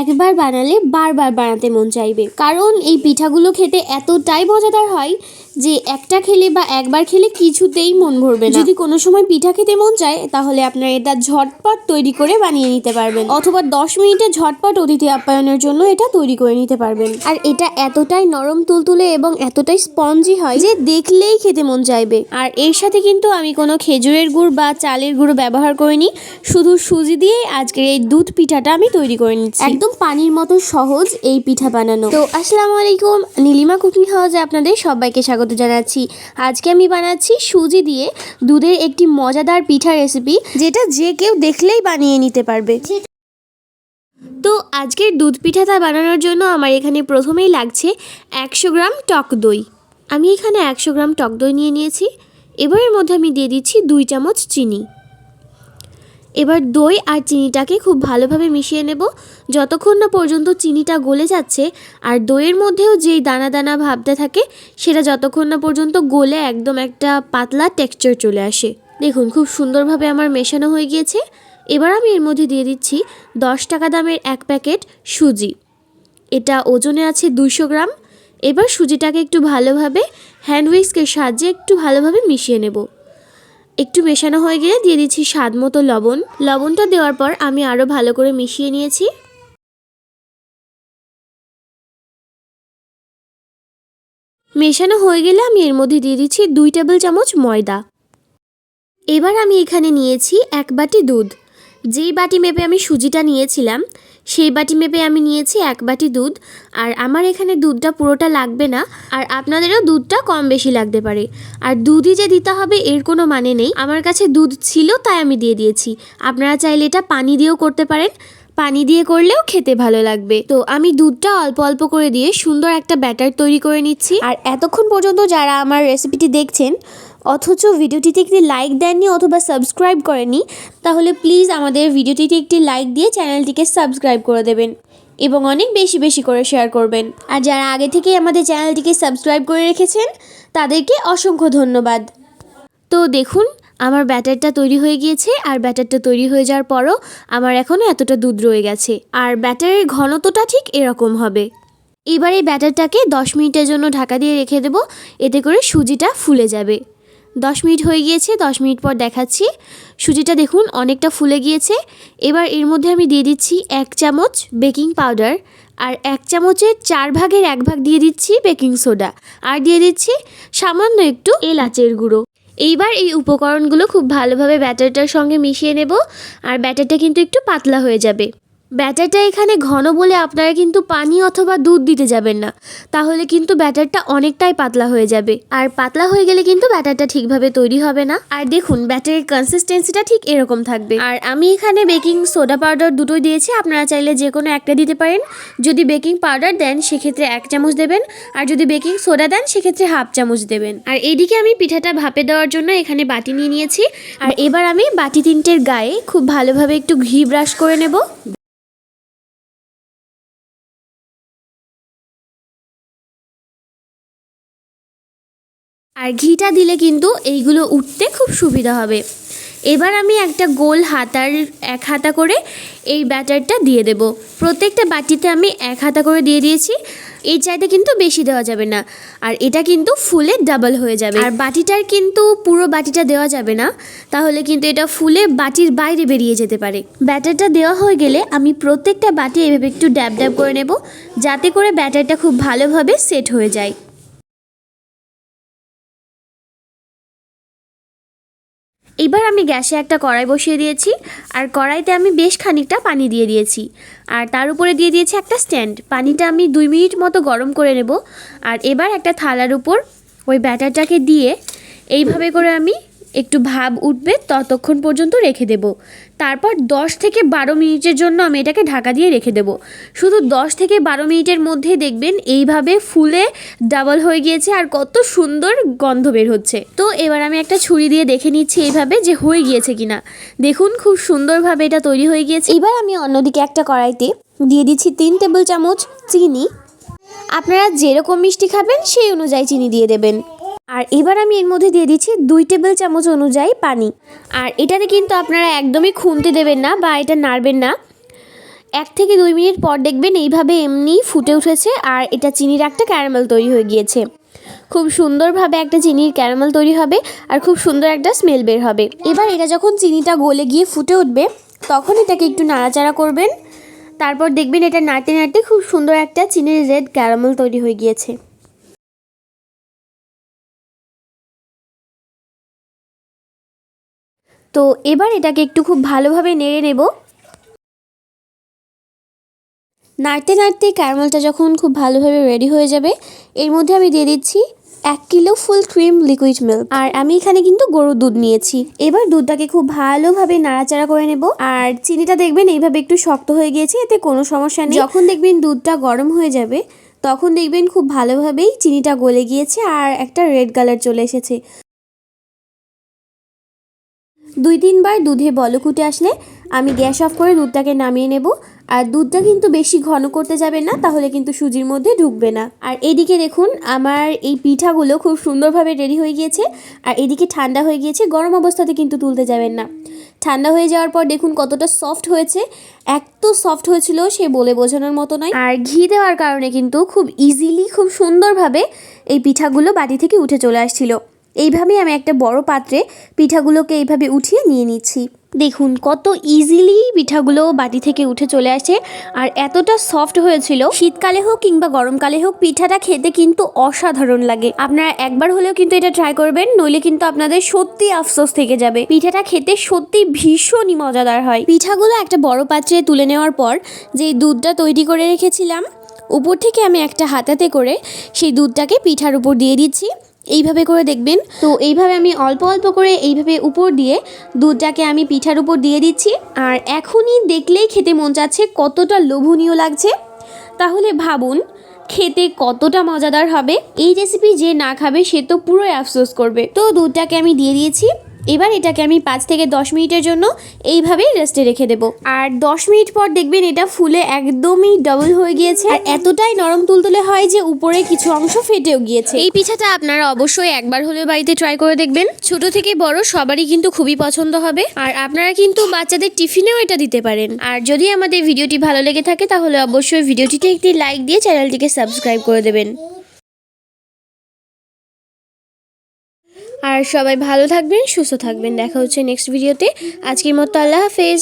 একবার বানালে বারবার বানাতে মন চাইবে। কারণ এই পিঠাগুলো খেতে এতটাই মজাদার হয় যে একটা খেলে বা একবার খেলে কিছুতেই মন ভরবে না। যদি কোনো সময় পিঠা খেতে মন চায়, তাহলে আপনার এটা ঝটপট তৈরি করে বানিয়ে নিতে পারবেন। অথবা দশ মিনিটে ঝটপট অতিথি আপ্যায়নের জন্য এটা তৈরি করে নিতে পারবেন। আর এটা এতটাই নরম, তুলতুলে এবং এতটাই স্পঞ্জি হয় যে দেখলেই খেতে মন চাইবে। আর এর সাথে কিন্তু আমি কোনো খেজুরের গুড় বা চালের গুঁড়ো ব্যবহার করিনি। শুধু সুজি দিয়ে আজকের এই দুধ পিঠাটা আমি তৈরি করে নিচ্ছি। একদম পানির মতো সহজ এই পিঠা বানানো। তো আসসালামু আলাইকুম, নীলিমা কুকিং হাউসে আপনাদের সবাইকে স্বাগত জানাচ্ছি। আজকে আমি বানাচ্ছি সুজি দিয়ে দুধের একটি মজাদার পিঠা রেসিপি যেটা যে কেউ দেখলেই বানিয়ে নিতে পারবে। তো আজকের দুধ পিঠাটা বানানোর জন্য আমার এখানে প্রথমেই লাগছে একশো গ্রাম টক দই। আমি এখানে একশো গ্রাম টক দই নিয়ে নিয়েছি। এবারের মধ্যে আমি দিয়ে দিচ্ছি দুই চামচ চিনি। এবার দই আর চিনিটাকে খুব ভালোভাবে মিশিয়ে নেব। যতক্ষণ না পর্যন্ত চিনিটা গলে যাচ্ছে আর দইয়ের মধ্যেও যেই দানা দানা ভাবটা থাকে, সেটা যতক্ষণ না পর্যন্ত গলে একদম একটা পাতলা টেক্সচার চলে আসে। দেখুন, খুব সুন্দরভাবে আমার মেশানো হয়ে গিয়েছে। এবার আমি এর মধ্যে দিয়ে দিচ্ছি দশ টাকা দামের এক প্যাকেট সুজি। এটা ওজনে আছে দুইশো গ্রাম। এবার সুজিটাকে একটু ভালোভাবে হ্যান্ড উইক্সের সাহায্যে একটু ভালোভাবে মিশিয়ে নেব। একটু মেশানো হয়ে গেলে দিয়ে দিচ্ছি স্বাদ মতো লবণ। লবণটা দেওয়ার পর আমি আরও ভালো করে মিশিয়ে নিয়েছি। মেশানো হয়ে গেলে আমি এর মধ্যে দিয়ে দিচ্ছি দুই টেবিল চামচ ময়দা। এবার আমি এখানে নিয়েছি এক বাটি দুধ। যেই বাটি মেপে আমি সুজিটা নিয়েছিলাম, সেই বাটি মেপে আমি নিয়েছি এক বাটি দুধ। আর আমার এখানে দুধটা পুরোটা লাগবে না, আর আপনাদেরও দুধটা কম বেশি লাগতে পারে। আর দুধই যে দিতে হবে, এর কোনো মানে নেই। আমার কাছে দুধ ছিল, তাই আমি দিয়ে দিয়েছি। আপনারা চাইলে এটা পানি দিয়েও করতে পারেন। পানি দিয়ে করলেও খেতে ভালো লাগবে। তো আমি দুধটা অল্প অল্প করে দিয়ে সুন্দর একটা ব্যাটার তৈরি করে নিচ্ছি। আর এতক্ষণ পর্যন্ত যারা আমার রেসিপিটি দেখছেন অথচ ভিডিওটিতে একটি লাইক দেননি অথবা সাবস্ক্রাইব করেনি, তাহলে প্লিজ আমাদের ভিডিওটিতে একটি লাইক দিয়ে চ্যানেলটিকে সাবস্ক্রাইব করে দেবেন এবং অনেক বেশি বেশি করে শেয়ার করবেন। আর যারা আগে থেকেই আমাদের চ্যানেলটিকে সাবস্ক্রাইব করে রেখেছেন, তাদেরকে অসংখ্য ধন্যবাদ। তো দেখুন, আমার ব্যাটারটা তৈরি হয়ে গিয়েছে, আর ব্যাটারটা তৈরি হয়ে যাওয়ার পরও আমার এখনও এতটা দুধ রয়ে গেছে, আর ব্যাটারের ঘনত্বটা ঠিক এরকম হবে। এবার এই ব্যাটারটাকে দশ মিনিটের জন্য ঢাকা দিয়ে রেখে দেবো, এতে করে সুজিটা ফুলে যাবে। দশ মিনিট হয়ে গিয়েছে, দশ মিনিট পর দেখাচ্ছি। সুজিটা দেখুন, অনেকটা ফুলে গিয়েছে। এবার এর মধ্যে আমি দিয়ে দিচ্ছি এক চামচ বেকিং পাউডার। আর এক চামচের চার ভাগের এক ভাগ দিয়ে দিচ্ছি বেকিং সোডা। আর দিয়ে দিচ্ছি সামান্য একটু এলাচের গুঁড়ো। এইবার এই উপকরণগুলো খুব ভালোভাবে ব্যাটারটার সঙ্গে মিশিয়ে নেব। আর ব্যাটারটা কিন্তু একটু পাতলা হয়ে যাবে। ব্যাটারটা এখানে ঘন বলে আপনারা কিন্তু পানি অথবা দুধ দিতে যাবেন না। তাহলে কিন্তু ব্যাটারটা অনেকটাই পাতলা হয়ে যাবে। আর পাতলা হয়ে গেলে কিন্তু ব্যাটারটা ঠিকভাবে তৈরি হবে না। আর দেখুন, ব্যাটারের কনসিস্টেন্সিটা ঠিক এরকম থাকবে। আর আমি এখানে বেকিং সোডা পাউডার দুটোই দিয়েছি। আপনারা চাইলে যে কোনো একটা দিতে পারেন। যদি বেকিং পাউডার দেন, সেক্ষেত্রে এক চামচ দেবেন। আর যদি বেকিং সোডা দেন, সেক্ষেত্রে হাফ চামচ দেবেন। আর এইদিকে আমি পিঠাটা ভাপে দেওয়ার জন্য এখানে বাটি নিয়ে নিয়েছি। আর এবার আমি বাটি তিনটের গায়ে খুব ভালোভাবে একটু ঘি ব্রাশ করে নেব। আর ঘিটা দিলে কিন্তু এইগুলো উঠতে খুব সুবিধা হবে। এবার আমি একটা গোল হাতার এক হাতা করে এই ব্যাটারটা দিয়ে দেব। প্রত্যেকটা বাটিতে আমি এক হাতা করে দিয়ে দিয়েছি। এই চাইতে কিন্তু বেশি দেওয়া যাবে না। আর এটা কিন্তু ফুলে ডাবল হয়ে যাবে। আর বাটিটার কিন্তু পুরো বাটিটা দেওয়া যাবে না। তাহলে কিন্তু এটা ফুলে বাটির বাইরে বেরিয়ে যেতে পারে। ব্যাটারটা দেওয়া হয়ে গেলে আমি প্রত্যেকটা বাটি এভাবে একটু ড্যাব ড্যাব করে নেব। যাতে করে ব্যাটারটা খুব ভালোভাবে সেট হয়ে যায়। এবার আমি গ্যাসে একটা কড়াই বসিয়ে দিয়েছি, আর কড়াইতে আমি বেশ খানিকটা পানি দিয়ে দিয়েছি। আর তার উপরে দিয়ে দিয়েছি একটা স্ট্যান্ড। পানিটা আমি দুই মিনিট মতো গরম করে নেব। আর এবার একটা থালার উপর ওই ব্যাটারটাকে দিয়ে এইভাবে করে আমি একটু ভাব উঠবে, ততক্ষণ পর্যন্ত রেখে দেব। তারপর দশ থেকে বারো মিনিটের জন্য আমি এটাকে ঢাকা দিয়ে রেখে দেব। শুধু দশ থেকে বারো মিনিটের মধ্যে দেখবেন এইভাবে ফুলে ডাবল হয়ে গিয়েছে আর কত সুন্দর গন্ধ বের হচ্ছে। তো এবার আমি একটা ছুরি দিয়ে দেখে নিচ্ছি এইভাবে যে হয়ে গিয়েছে কিনা। দেখুন খুব সুন্দরভাবে এটা তৈরি হয়ে গিয়েছে। এবার আমি অন্যদিকে একটা কড়াইতে দিয়ে দিচ্ছি তিন টেবিল চামচ চিনি। আপনারা যেরকম মিষ্টি খাবেন সেই অনুযায়ী চিনি দিয়ে দেবেন। আর এবার আমি এর মধ্যে দিয়ে দিচ্ছি দুই টেবিল চামচ অনুযায়ী পানি। আর এটাতে কিন্তু আপনারা একদমই খুনতে দেবেন না বা এটা নাড়বেন না। এক থেকে দুই মিনিট পর দেখবেন এইভাবে এমনি ফুটে উঠেছে আর এটা চিনির একটা ক্যারামেল তৈরি হয়ে গিয়েছে। খুব সুন্দরভাবে একটা চিনির ক্যারামেল তৈরি হবে আর খুব সুন্দর একটা স্মেল বের হবে। এবার এটা যখন চিনিটা গলে গিয়ে ফুটে উঠবে, তখন এটাকে একটু নাড়াচাড়া করবেন। তারপর দেখবেন এটা নাড়তে নাড়তে খুব সুন্দর একটা চিনির রেড ক্যারামেল তৈরি হয়ে গিয়েছে। তো এবার এটাকে একটু খুব ভালোভাবে নেড়ে নেব। নাড়তে নাড়তে ক্যারামেলটা যখন খুব ভালোভাবে রেডি হয়ে যাবে, এর মধ্যে আমি দিয়ে দিচ্ছি এক kilo full cream liquid milk আর আমি এখানে কিন্তু গরুর দুধ নিয়েছি। এবার দুধটাকে খুব ভালোভাবে নাড়াচাড়া করে নেব। আর চিনিটা দেখবেন এইভাবে একটু শক্ত হয়ে গিয়েছে, এতে কোনো সমস্যা নেই। যখন দেখবেন দুধটা গরম হয়ে যাবে, তখন দেখবেন খুব ভালোভাবেই চিনিটা গলে গিয়েছে আর একটা রেড কালার চলে এসেছে। দুই তিনবার দুধে বলক উঠে আসলে আমি গ্যাস অফ করে দুধটাকে নামিয়ে নেব। আর দুধটা কিন্তু বেশি ঘন করতে যাবেন না, তাহলে কিন্তু সুজির মধ্যে ঢুকবে না। আর এদিকে দেখুন, আমার এই পিঠাগুলো খুব সুন্দরভাবে রেডি হয়ে গিয়েছে। আর এদিকে ঠান্ডা হয়ে গিয়েছে, গরম অবস্থাতে কিন্তু তুলতে যাবেন না। ঠান্ডা হয়ে যাওয়ার পর দেখুন কতটা সফট হয়েছে। এত সফট হয়েছিল সে বলে বোঝানোর মতো নয়। আর ঘি দেওয়ার কারণে কিন্তু খুব ইজিলি খুব সুন্দরভাবে এই পিঠাগুলো বাটি থেকে উঠে চলে আসছিল। এইভাবেই আমি একটা বড় পাত্রে পিঠাগুলোকে এইভাবে উঠিয়ে নিয়ে নিচ্ছি। দেখুন, কত ইজিলি পিঠাগুলো বাটি থেকে উঠে চলে আসে আর এতটা সফট হয়েছিল। শীতকালে হোক কিংবা গরমকালে হোক, পিঠাটা খেতে কিন্তু অসাধারণ লাগে। আপনারা একবার হলেও কিন্তু এটা ট্রাই করবেন, নইলে কিন্তু আপনাদের সত্যি আফসোস থেকে যাবে। পিঠাটা খেতে সত্যি ভীষণই মজাদার হয়। পিঠাগুলো একটা বড় পাত্রে তুলে নেওয়ার পর যে দুধটা তৈরি করে রেখেছিলাম, উপর থেকে আমি একটা হাতাতে করে সেই দুধটাকে পিঠার উপর দিয়ে দিচ্ছি। এইভাবে করে দেখবেন। তো এইভাবে আমি অল্প অল্প করে এইভাবে উপর দিয়ে দুধটাকে আমি পিঠার উপর দিয়ে দিচ্ছি। আর এখনই দেখলেই খেতে মন চাচ্ছে কতটা লোভনীয় লাগছে। তাহলে ভাবুন, খেতে কতটা মজাদার হবে। এই রেসিপি যে না খাবে সে তো পুরোই আফসোস করবে। তো দুধটাকে আমি দিয়ে দিয়েছি। এবার এটাকে আমি পাঁচ থেকে দশ মিনিটের জন্য এইভাবেই রেস্টে রেখে দেব। আর দশ মিনিট পর দেখবেন এটা ফুলে একদমই ডবল হয়ে গিয়েছে। আর এতটাই নরম তুলতুলে হয় যে উপরে কিছু অংশ ফেটেও গিয়েছে। এই পিঠাটা আপনারা অবশ্যই একবার হলেও বাড়িতে ট্রাই করে দেখবেন। ছোট থেকে বড় সবারই কিন্তু খুবই পছন্দ হবে। আর আপনারা কিন্তু বাচ্চাদের টিফিনেও এটা দিতে পারেন। আর যদি আমাদের ভিডিওটি ভালো লেগে থাকে, তাহলে অবশ্যই ভিডিওটিতে একটি লাইক দিয়ে চ্যানেলটিকে সাবস্ক্রাইব করে দেবেন। আর সবাই ভালো থাকবেন সুস্থ থাকবেন। দেখা হচ্ছে নেক্সট ভিডিওতে আজকের মতো আল্লাহ হাফেজ।